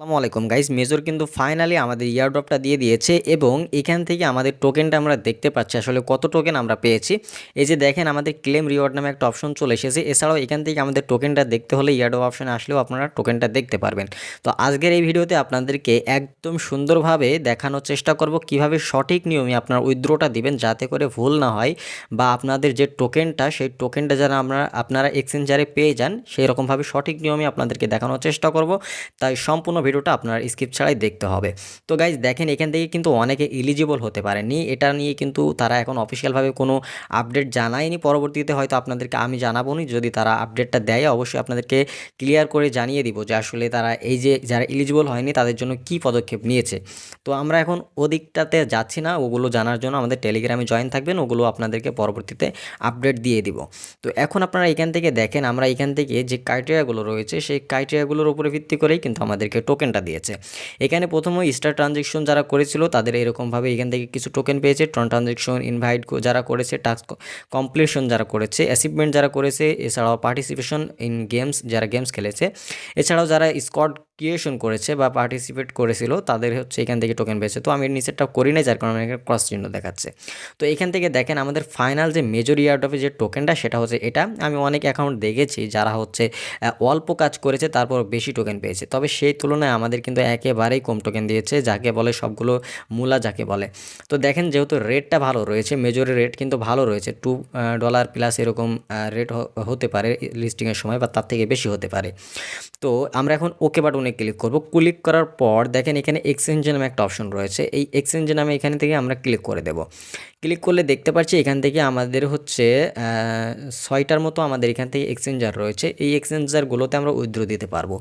আসসালামু আলাইকুম। Guys, major কিন্তু ফাইনালি আমাদের ইয়ারড্রপটা দিয়ে দিয়েছে এবং এখান থেকে আমাদের টোকেনটা আমরা দেখতে পাচ্ছি আসলে কত টোকেন আমরা পেয়েছি। এই যে দেখেন আমাদের ক্লেম রিওয়ার্ড নামে একটা অপশন চলে এসেছে। এছাড়াও এখান থেকে আমাদের টোকেনটা দেখতে হলে ইয়ারড্রপ অপশনে আসলেও আপনারা টোকেনটা দেখতে পারবেন। তো আজকের এই ভিডিওতে আপনাদেরকে একদম সুন্দরভাবে দেখানোর চেষ্টা করব কীভাবে সঠিক নিয়মে আপনার উইথড্রোটা দিবেন যাতে করে ভুল না হয় বা আপনাদের যে টোকেনটা সেই টোকেনটা যারা আমরা, আপনারা এক্সচেঞ্জারে পেয়ে যান, সেই রকমভাবে সঠিক নিয়মে আপনাদেরকে দেখানোর চেষ্টা করব। তাই সম্পূর্ণ ভিডিওটা আপনার স্কিপ ছাড়াই দেখতে হবে। তো গাইজ দেখেন এখান থেকে কিন্তু অনেকে ইলিজিবল হতে পারেনি। এটা নিয়ে কিন্তু তারা এখন অফিসিয়ালভাবে কোনো আপডেট জানায়নি। পরবর্তীতে হয়তো আপনাদেরকে আমি জানাব নি যদি তারা আপডেটটা দেয়, অবশ্যই আপনাদেরকে ক্লিয়ার করে জানিয়ে দিব যে আসলে তারা এই যে যারা ইলিজিবল হয়নি, তাদের জন্য কি পদক্ষেপ নিয়েছে। তো আমরা এখন ওদিকটাতে যাচ্ছি না। ওগুলো জানার জন্য আমাদের টেলিগ্রামে জয়েন থাকবেন। ওগুলো আপনাদেরকে পরবর্তীতে আপডেট দিয়ে দিব। তো এখন আপনারা এখান থেকে দেখেন, আমরা এখান থেকে যে ক্রাইটেরিয়াগুলো রয়েছে, সেই ক্রাইটেরিয়াগুলোর উপরে ভিত্তি করেই কিন্তু আমাদেরকে টোকেনটা দিয়েছে। এখানে প্রথমে স্টার ট্রানজেকশন যারা করেছিল, তাদের এরকমভাবে এখান থেকে কিছু টোকেন পেয়েছে। ট্রন ট্রানজেকশন ইনভাইট যারা করেছে টাস্ক কমপ্লিশন যারা করেছে অ্যাচিভমেন্ট যারা করেছে, এছাড়াও পার্টিসিপেশন ইন গেমস যারা গেমস খেলেছে। এছাড়াও যারা স্কোয়াড ক্রিয়েশন করেছে বা পার্টিসিপেট করেছিল, তাদের হচ্ছে এখান থেকে টোকেন পেয়েছে তো আমি নিচেরটা করি নাই, যার কারণে এখানে ক্রস চিহ্ন দেখাচ্ছে। তো এখান থেকে দেখেন আমাদের ফাইনাল যে মেজর ইয়ার্ড অফে যে টোকেনটা সেটা হচ্ছে এটা। আমি অনেক অ্যাকাউন্ট দেখেছি যারা হচ্ছে অল্প কাজ করেছে, তারপর বেশি টোকেন পেয়েছে। তবে সেই তুলনায় আমাদের কিন্তু একেবারেই কম টোকেন দিয়েছে, যাকে বলে সবগুলো মূলা যাকে বলে। তো দেখেন যেহেতু রেটটা ভালো রয়েছে মেজরের রেট কিন্তু ভালো রয়েছে টু ডলার প্লাস এরকম রেট হতে পারে লিস্টিংয়ের সময় বা তার থেকে বেশি হতে পারে। তো আমরা এখন ওকে বাটনে ক্লিক করব। ক্লিক করার পর দেখেন এখানে এক্সচেঞ্জ নামে একটা অপশন রয়েছে। এই এক্সচেঞ্জ নামে এখানে থেকে আমরা ক্লিক করে দেব। ক্লিক করলে দেখতে পাচ্ছি এখান থেকে আমাদের হচ্ছে ছয়টার মতো আমাদের এখান থেকে এক্সচেঞ্জার রয়েছে। এই এক্সচেঞ্জারগুলোতে আমরা উইথড্র দিতে পারব।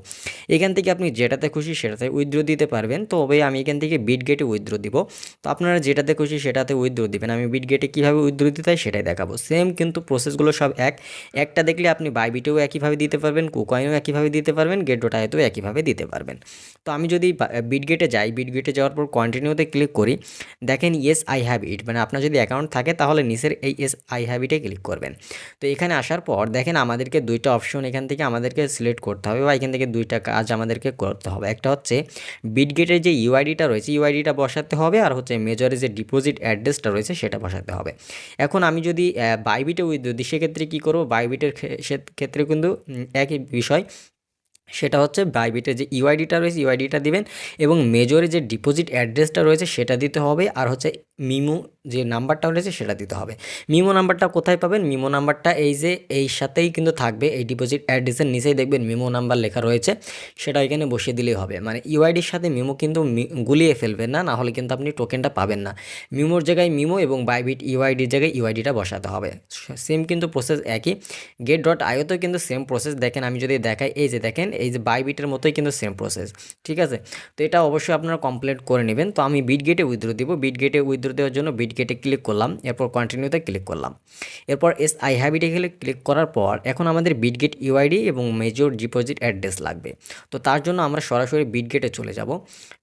এখান থেকে আপনি যেটাতে খুশি সেটাতে উইথড্র দিতে পারবেন। তবে আমি এখান থেকে বিট গেটে উইথড্র দিব। তো আপনারা যেটাতে খুশি সেটাতে উইথড্র দিবেন। আমি বিট গেটে কীভাবে উইথড্র দিতে হয় সেটাই দেখাবো। সেম কিন্তু প্রসেসগুলো সব এক। একটা দেখলে আপনি বাইবিটেও একইভাবে দিতে পারবেন কুকয়েনও একইভাবে দিতে পারবেন। গেট ডোটায়তেও একইভাবে দিতে পারবেন। তো আমি যদি বিট গেটে যাই বিট গেটে যাওয়ার পর কন্টিনিউতে ক্লিক করি, দেখেন ইয়েস আই হ্যাভ ইট মানে আপনার যদি অ্যাকাউন্ট থাকে, তাহলে নিচের এই এস আই হ্যাভ ইটে ক্লিক করবেন। তো এখানে আসার পর দেখেন আমাদেরকে দুইটা অপশন এখান থেকে আমাদেরকে সিলেক্ট করতে হবে বা এখান থেকে দুইটা কাজ আমাদেরকে করতে হবে। একটা হচ্ছে বিট গেটের যে ইউআইডিটা রয়েছে ইউআইডিটা বসাতে হবে আর হচ্ছে মেজরের যে ডিপোজিট অ্যাড্রেসটা রয়েছে, সেটা বসাতে হবে। এখন আমি যদি বাইবিটে উইথ দিই সেক্ষেত্রে কী করব? বাইবিটের ক্ষেত্রে কিন্তু একই বিষয় সেটা হচ্ছে বাইবিটের যে ইউআইডিটা রয়েছে ইউআইডিটা দিবেন এবং মেজরে যে ডিপোজিট অ্যাড্রেসটা রয়েছে, সেটা দিতে হবে। আর হচ্ছে মিমো যে নাম্বারটা রয়েছে সেটা দিতে হবে। মিমো নাম্বারটা কোথায় পাবেন? মিমো নাম্বারটা এই যে, এই সাথেই কিন্তু থাকবে। এই ডিপোজিট অ্যাড্রেসের নিচেই দেখবেন মিমো নাম্বার লেখা রয়েছে। সেটা এখানে বসিয়ে দিলেই হবে। মানে ইউআইডির সাথে মিমো কিন্তু গুলিয়ে ফেলবেন না নাহলে কিন্তু আপনি টোকেনটা পাবেন না। মিমোর জায়গায় মিমো এবং বাইবিট ইউআইডির জায়গায় ইউআইডিটা বসাতে হবে। সেম কিন্তু প্রসেস একই। গেট ডট আইওতেও কিন্তু সেম প্রসেস দেখেন, আমি যদি দেখাই, এই যে দেখেন, এই যে বাইবিটের মতোই কিন্তু সেম প্রসেস ঠিক আছে? তো এটা অবশ্যই আপনারা কমপ্লিট করে নেবেন। তো আমি বিট গেটে উইথড্র দিব। বিট গেটে উইথড্র দেওয়ার জন্য বিট গেটে ক্লিক করলাম, এরপর কন্টিনিউতে ক্লিক করলাম। এরপর এস আই হ্যাবিটে গেলে ক্লিক করার পর এখন আমাদের বিটগেট ইউআইডি এবং মেজর ডিপোজিট অ্যাড্রেস লাগবে। তো তার জন্য আমরা সরাসরি বিটগেটে চলে যাব।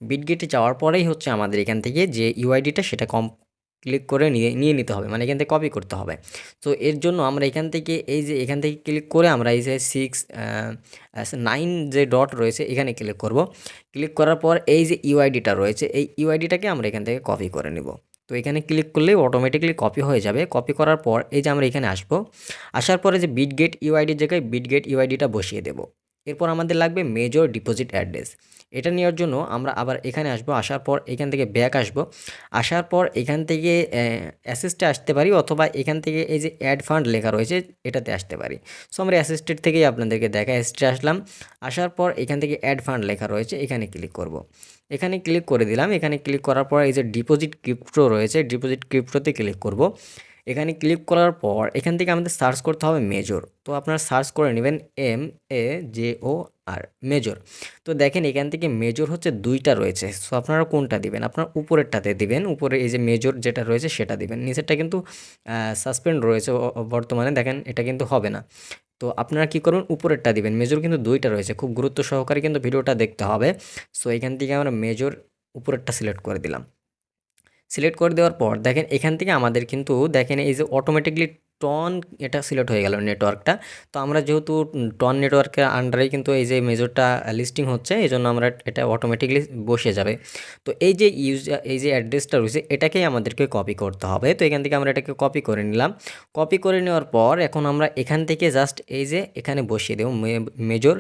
বিটগেটে যাওয়ার পরেই হচ্ছে আমাদের এখান থেকে যে ইউআইডিটা সেটা কম ক্লিক করে নিয়ে নিয়ে নিতে হবে মানে এখান থেকে কপি করতে হবে। তো এর জন্য আমরা এখান থেকে, এই যে এখান থেকে ক্লিক করে আমরা এই যে সিক্স নাইন যে ডট রয়েছে এখানে ক্লিক করব। ক্লিক করার পর এই যে ইউআইডিটা রয়েছে, এই ইউআইডিটাকে আমরা এখান থেকে কপি করে নেব। তো এখানে ক্লিক করলে অটোমেটিকলি কপি হয়ে যাবে। কপি করার পর এই যে আমরা এখানে আসব, আসার পরে যে বিটগেট ইউআইডির জায়গায় বিট বিটগেট ইউআইডিটা বসিয়ে দেব। এরপর আমাদের লাগবে মেজর ডিপোজিট অ্যাড্রেস এটা নেওয়ার জন্য আমরা আবার এখানে আসব, আসার পর এখান থেকে ব্যাক আসব। আসার পর এখান থেকে অ্যাসিস্টে আসতে পারি অথবা এখান থেকে এই যে অ্যাড ফান্ড লেখা রয়েছে, এটাতে আসতে পারি। সো আমরা অ্যাসিস্টেড থেকেই আপনাদেরকে দেখা অ্যাসিস্টে আসলাম। আসার পর এখান থেকে অ্যাড ফান্ড লেখা রয়েছে, এখানে ক্লিক করব। এখানে ক্লিক করে দিলাম, এখানে ক্লিক করার পর এই যে ডিপোজিট ক্রিপ্টো রয়েছে ডিপোজিট ক্রিপ্টোতে ক্লিক করব। এখানে ক্লিক করার পর এখান থেকে আমাদের সার্চ করতে হবে মেজর তো আপনারা সার্চ করে নেবেন M A J O R major তো দেখেন এখান থেকে মেজর হচ্ছে দুইটা রয়েছে। সো আপনারা কোনটা দিবেন? আপনার উপরেরটাতে দিবেন। উপরে এই যে মেজর যেটা রয়েছে সেটা দিবেন। নিচেরটা কিন্তু সাসপেন্ড রয়েছে বর্তমানে। দেখেন এটা কিন্তু হবে না। তো আপনারা কি করবেন উপরেরটা দিবেন। মেজর কিন্তু দুইটা রয়েছে। খুব গুরুত্ব সহকারে কিন্তু ভিডিওটা দেখতে হবে। সো এখান থেকে আমরা মেজর উপরেরটা সিলেক্ট করে দিলাম। সিলেক্ট করে দেওয়ার পর দেখেন এখান থেকে আমাদের কিন্তু দেখেন এই যে অটোমেটিকলি টন এটা সিলেক্ট হয়ে গেল নেটওয়ার্কটা তো আমরা যেহেতু টন নেটওয়ার্কের আন্ডারে কিন্তু এই যে মেজরটা লিস্টিং হচ্ছে, এই জন্য আমরা এটা অটোমেটিকলি বসে যাবে। তো এই যে ইউজ এই যে অ্যাড্রেসটা রয়েছে, এটাকেই আমাদেরকে কপি করতে হবে। তো এখান থেকে আমরা এটাকে কপি করে নিলাম। কপি করে নেওয়ার পর এখন আমরা এখান থেকে জাস্ট এই যে এখানে বসিয়ে দেবো মেজর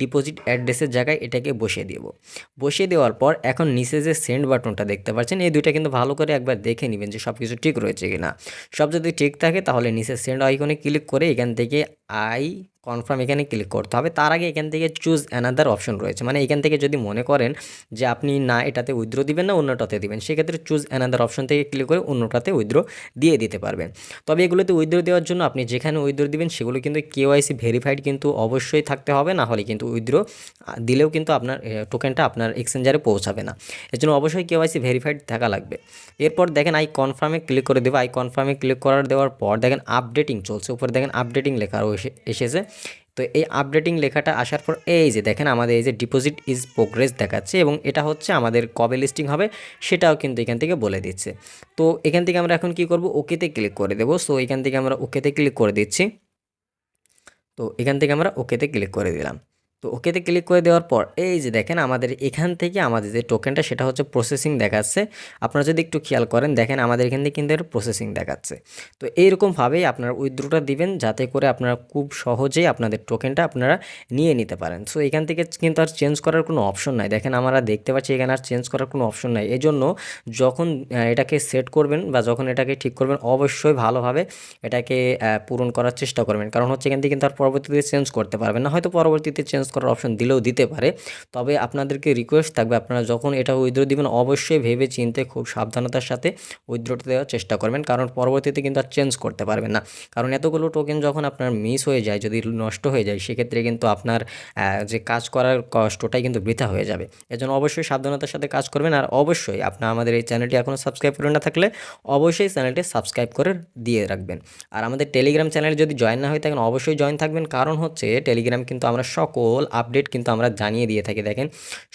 ডিপোজিট অ্যাড্রেসের জায়গায় এটাকে বসিয়ে দেব। বসিয়ে দেওয়ার পর এখন নিচে যে সেন্ড বাটনটা দেখতে পাচ্ছেন, এই দুইটা কিন্তু ভালো করে একবার দেখে নেবেন যে সব কিছু ঠিক রয়েছে কিনা। সব যদি ঠিক থাকে তাহলে নিচে সেন্ড আইকনে ক্লিক করে এখান থেকে আই কনফার্ম এখানে ক্লিক করতে হবে। তার আগে এখান থেকে চুজ অ্যানাদার অপশন রয়েছে। মানে এখান থেকে যদি মনে করেন যে আপনি না এটাতে উইথড্র দিবেন না, অন্যটাতে দিবেন, সেক্ষেত্রে চুজ অ্যানাদার অপশন থেকে ক্লিক করে অন্যটাতে উইথড্র দিয়ে দিতে পারবেন। তবে এগুলোতে উইথড্র দেওয়ার জন্য আপনি যেখানে উইথড্র দিবেন, সেগুলো কিন্তু কেওয়াইসি ভেরিফাইড কিন্তু অবশ্যই থাকতে হবে। না হলে কিন্তু উইথড্র দিলেও কিন্তু আপনার টোকেনটা আপনার এক্সচেঞ্জারে পৌঁছাবে না। এর জন্য অবশ্যই কেওয়াইসি ভেরিফাইড থাকা লাগবে। এরপর দেখেন আই কনফার্মে ক্লিক করে দেবো। আই কনফার্মে ক্লিক করার দেওয়ার পর দেখেন আপডেটিং চলছে। উপরে দেখেন আপডেটিং লেখা এসে- এসেছে। তো এই আপডেটিং লেখাটা আসার পর এই যে দেখেন আমাদের এই যে ডিপোজিট ইজ প্রোগ্রেস দেখাচ্ছে এবং এটা হচ্ছে আমাদের কবে লিস্টিং হবে সেটাও কিন্তু এখান থেকে বলে দিচ্ছে। তো এখান থেকে আমরা এখন কি করব? ওকেতে ক্লিক করে দেবো। সো এখান থেকে আমরা ওকেতে ক্লিক করে দিচ্ছি। তো এখান থেকে আমরা ওকেতে ক্লিক করে দিলাম। তো ওকেতে ক্লিক করে দেওয়ার পর, এই যে দেখেন আমাদের এখান থেকে আমাদের যে টোকেনটা সেটা হচ্ছে প্রসেসিং দেখাচ্ছে। আপনারা যদি একটু খেয়াল করেন, দেখেন আমাদের এখান থেকে কিন্তু প্রসেসিং দেখাচ্ছে। তো এইরকমভাবেই আপনারা উইথড্রোটা দিবেন, যাতে করে আপনারা খুব সহজেই আপনাদের টোকেনটা আপনারা নিয়ে নিতে পারেন। সো এখান থেকে কিন্তু আর চেঞ্জ করার কোনো অপশন নাই। দেখেন আমরা দেখতে পাচ্ছি এখানে আর চেঞ্জ করার কোনো অপশন নাই। এই জন্য যখন এটাকে সেট করবেন বা যখন এটাকে ঠিক করবেন, অবশ্যই ভালোভাবে এটাকে পূরণ করার চেষ্টা করবেন। কারণ হচ্ছে এখান থেকে কিন্তু আর পরবর্তীতে চেঞ্জ করতে পারবেন না। হয়তো পরবর্তীতে চেঞ্জ করার অপশন দিলেও দিতে পারে। তবে আপনাদেরকে রিকোয়েস্ট থাকবে, আপনারা যখন এটা উইথড্র দিবেন, অবশ্যই ভেবে চিনতে খুব সাবধানতার সাথে উইথড্রটা দেওয়ার চেষ্টা করবেন, কারণ পরবর্তীতে কিন্তু আর চেঞ্জ করতে পারবেন না। কারণ এতগুলো টোকেন যখন আপনার মিস হয়ে যায়, যদি নষ্ট হয়ে যায়, সেক্ষেত্রে কিন্তু আপনার যে কাজ করার কষ্টটাই কিন্তু বৃথা হয়ে যাবে। এজন্য অবশ্যই সাবধানতার সাথে কাজ করবেন, আর অবশ্যই আপনার আমাদের এই চ্যানেলটি এখনও সাবস্ক্রাইব করে না থাকলে অবশ্যই চ্যানেলটি সাবস্ক্রাইব করে দিয়ে রাখবেন। আর আমাদের টেলিগ্রাম চ্যানেলে যদি জয়েন না হয়ে থাকেন, অবশ্যই জয়েন থাকবেন। কারণ হচ্ছে টেলিগ্রাম কিন্তু আমরা সকল আপডেট কিন্তু আমরা জানিয়ে দিয়ে থাকি। দেখেন,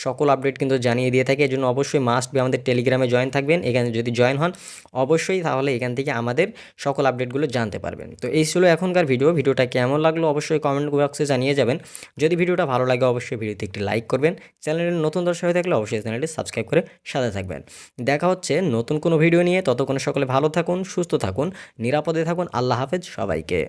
সকল আপডেট কিন্তু জানিয়ে দিয়ে থাকি। এজন্য অবশ্যই মাস্ট বি আমাদের টেলিগ্রামে জয়েন থাকবেন। এখানে যদি জয়েন হন, অবশ্যই তাহলে এখান থেকে আমাদের সকল আপডেটগুলো জানতে পারবেন। তো এই ছিল এখনকার ভিডিও ভিডিওটা কেমন লাগল অবশ্যই কমেন্ট বক্সে জানিয়ে যাবেন। যদি ভিডিওটা ভালো লাগে, অবশ্যই ভিডিওতে একটি লাইক করবেন। চ্যানেলের নতুন দর্শক হয়ে থাকলে অবশ্যই চ্যানেলটি সাবস্ক্রাইব করে সাথে থাকবেন। দেখা হচ্ছে নতুন কোনো ভিডিও নিয়ে। ততক্ষণে সকলে ভালো থাকুন, সুস্থ থাকুন, নিরাপদে থাকুন। আল্লাহ হাফেজ সবাইকে।